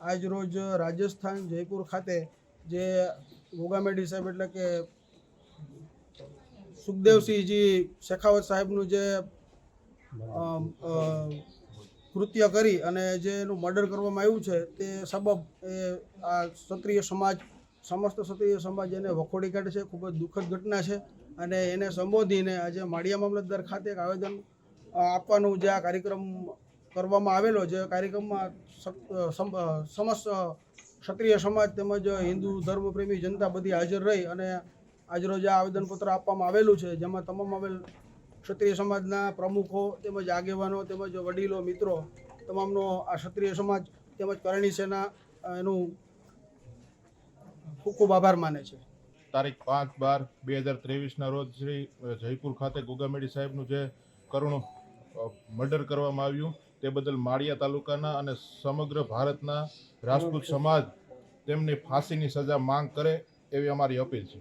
આજ રોજ રાજસ્થાન જયપુર ખાતે જે ગોગામેડી સાહેબ એટલે કે સુખદેવસિંહજી શેખાવત સાહેબનું જે કૃત્ય કરી અને જે એનું મર્ડર કરવામાં આવ્યું છે, તે સબબ એ આ ક્ષત્રિય સમાજ, સમસ્ત ક્ષત્રિય સમાજ એને વખોડી કાઢે છે, ખૂબ જ દુઃખદ ઘટના છે અને એને સંબોધીને આજે માળિયા મામલતદાર ખાતે એક આવેદન આપવાનું જે આ કાર્યક્રમ કરવામાં આવેલો જે કાર્યક્રમમાં સમસ્ત ક્ષત્રિય સમાજ તેમજ હિન્દુ ધર્મપ્રેમી જનતા બધી હાજર રહી અને આજરોજ આ આવેદનપત્ર આપવામાં આવેલું છે, જેમાં તમામ આવેલ ક્ષત્રિય સમાજના પ્રમુખો તેમજ આગેવાનો તેમજ વડીલો, મિત્રો તમામનો આ ક્ષત્રિય સમાજ તેમજ કરણી સેના એનું ખૂબ ખૂબ આભાર માને છે. તારીખ પાંચ બાર બે હજાર ત્રેવીસના રોજ શ્રી જયપુર ખાતે ગોગામેડી સાહેબનું જે કરુણ મર્ડર કરવામાં આવ્યું તે બદલ માળિયા તાલુકાના અને સમગ્ર ભારતના રાજપૂત સમાજ તેમની ફાંસીની સજા માંગ કરે એવી અમારી અપીલ છે.